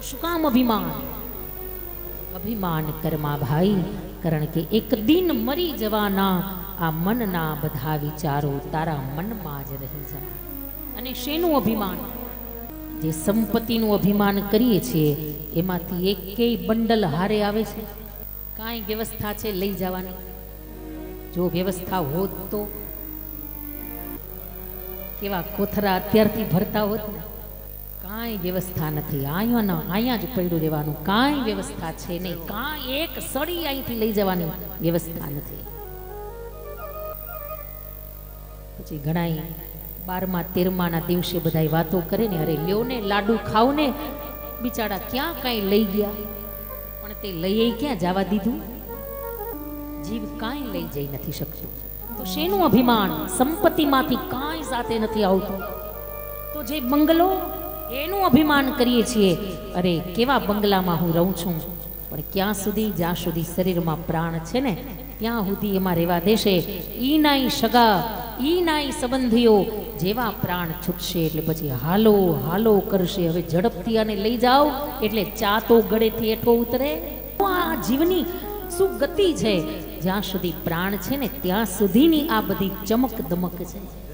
શું કામ અભિમાન? અભિમાન કરમા ભાઈ, કારણ કે એક દિન મરી જવાના, આ મનના બધા વિચારો તારા મનમાં જ રહી જાય અને શેનું અભિમાન? જે સંપત્તિનું અભિમાન કરીએ છીએ, એમાંથી એકેય બંડલ હારે આવે છે? કાંઈ વ્યવસ્થા છે લઈ જવાની? જો વ્યવસ્થા હોત તો? કેવા કોથરા અત્યારથી ભરતા હોત ને? કાંઈ વ્યવસ્થા નથી. અહીંયા અહીંયા જ પડ્યું રહેવાનું. કાંઈ વ્યવસ્થા છે નહીં. કાંઈ એક સળી અહીંથી લઈ જવાની વ્યવસ્થા નથી. પછી ઘણા બારમા, તેરમાના દિવસે બધા વાતો કરે ને, અરે લ્યો ને, લાડુ ખાવ ને. બિચારા ક્યાં કાંઈ લઈ ગયા? પણ તે લઈએ ક્યાં જવા દીધું? જીવ કાંઈ લઈ જઈ નથી શકતું. તો શેનું અભિમાન? સંપત્તિમાંથી કાંઈ સાથે નથી આવતું. તો જે બંગલો એનું અભિમાન કરીએ છીએ. અરે, કેવા બંગલામાં હું રહું છું. પણ ક્યાં સુધી, જ્યાં સુધી શરીરમાં પ્રાણ છે ને, ત્યાં સુધી એમાં રહેવા દેશે. ઈ નાઈ સગા ઈ નાઈ સંબંધીઓ, જેવા પ્રાણ છૂટશે એટલે પછી હાલો હાલો કરશે. હવે ઝડપથી આને લઈ જાઓ, એટલે ચા તો ગળેથી એઠો ઉતરે. આ જીવની શું ગતિ છે? જ્યાં સુધી પ્રાણ છે ને, ત્યાં સુધીની આ બધી ચમક દમક છે.